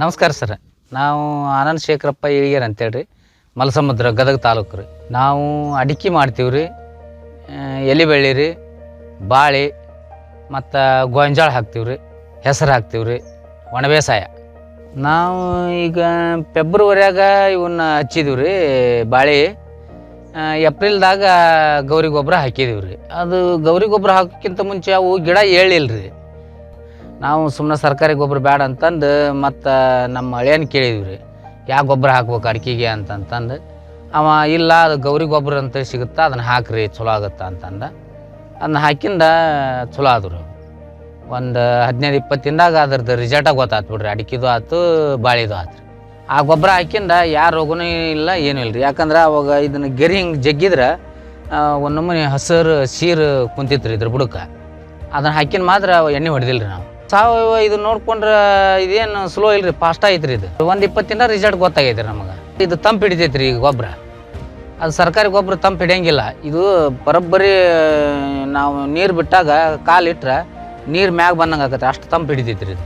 ನಮಸ್ಕಾರ ಸರ್. ನಾವು ಆನಂದ್ ಶೇಖರಪ್ಪ ಇಳಿಯರ್ ಅಂತೇಳಿ ಮಲಸಮುದ್ರ ಗದಗ ತಾಲೂಕು ರೀ. ನಾವು ಅಡಿಕೆ ಮಾಡ್ತೀವಿ ರೀ. ಎಲೆ ಬೆಳ್ಳಿ ರೀ, ಬಾಳೆ, ಮತ್ತು ಗೋಂಜಾಳ ಹಾಕ್ತೀವಿ ರೀ. ಹೆಸರು ಹಾಕ್ತೀವಿ ರೀ. ಒಣ ಬೇಸಾಯ ನಾವು ಈಗ ಫೆಬ್ರವರಿಯಾಗ ಇವನ್ನ ಹಚ್ಚಿದೀವಿ ರೀ, ಬಾಳೆ. ಏಪ್ರಿಲ್ದಾಗ ಗೌರಿ ಗೊಬ್ಬರ ಹಾಕಿದೀವಿ ರೀ. ಅದು ಗೌರಿ ಗೊಬ್ಬರ ಹಾಕೋಕ್ಕಿಂತ ಮುಂಚೆ ಅವು ಗಿಡ ಏಳಿಲ್ಲ ರೀ. ನಾವು ಸುಮ್ಮನೆ ಸರ್ಕಾರಿ ಗೊಬ್ಬರ ಬೇಡ ಅಂತಂದು ಮತ್ತು ನಮ್ಮ ಹಳೆಯನ್ನು ಕೇಳಿದ್ವಿ ರೀ. ಯಾವ ಗೊಬ್ಬರ ಹಾಕ್ಬೇಕು ಅಡಿಕೆಗೆ ಅಂತಂತಂದು. ಅವ ಇಲ್ಲ, ಅದು ಗೌರಿ ಗೊಬ್ಬರ ಅಂತ ಸಿಗುತ್ತಾ, ಅದನ್ನು ಹಾಕ್ರಿ, ಚಲೋ ಆಗುತ್ತಾ ಅಂತಂದ. ಅದನ್ನ ಹಾಕಿಂದ ಚಲೋ ಆದ್ರು. ಒಂದು ಹದಿನೈದು ಇಪ್ಪತ್ತಿಂದಾಗ ಅದ್ರದ್ದು ರಿಸಲ್ಟಾಗಿ ಗೊತ್ತಾತು ಬಿಡ್ರಿ. ಅಡಿಕೆದು ಆಯ್ತು ಬಾಳಿದು ಆಯ್ತು ರೀ ಆ ಗೊಬ್ಬರ ಹಾಕಿಂದ ಯಾರು ರೋಗನೂ ಇಲ್ಲ, ಏನೂ ಇಲ್ಲ ರೀ ಯಾಕಂದ್ರೆ ಅವಾಗ ಇದನ್ನು ಗೆರಿ ಹಿಂಗೆ ಜಗ್ಗಿದ್ರೆ ಒಂದು ನಮೂನಿ ಹಸಿರು, ಸೀರು ಕುಂತಿತ್ತು ರೀ ಇದ್ರ ಬುಡಕ್ಕೆ. ಅದನ್ನು ಹಾಕಿನ ಮಾತ್ರ ಎಣ್ಣೆ ಹೊಡೆದಿಲ್ಲ ರೀ ನಾವು. ಸಾವಯವ ಇದು ನೋಡ್ಕೊಂಡ್ರೆ ಇದೇನು ಸ್ಲೋ ಇಲ್ರಿ ಫಾಸ್ಟ್ ಐತ್ರಿ ಇದು. ಒಂದು ಇಪ್ಪತ್ತಿಂದ ರಿಸಲ್ಟ್ ಗೊತ್ತಾಗೈತೆ ನಮಗೆ. ಇದು ತಂಪು ಹಿಡಿತೈತ್ರಿ ಈಗ ಗೊಬ್ಬರ ಅದು ಸರ್ಕಾರಿ ಗೊಬ್ಬರ ತಂಪು ಹಿಡಿಯಂಗಿಲ್ಲ. ಇದು ಬರೋಬ್ಬರಿ, ನಾವು ನೀರು ಬಿಟ್ಟಾಗ ಕಾಲಿಟ್ರೆ ನೀರು ಮ್ಯಾಗ ಬಂದಂಗೆ ಆಗತ್ತೆ ಅಷ್ಟು ತಂಪು ಹಿಡಿತೈತ್ರಿ ಇದು.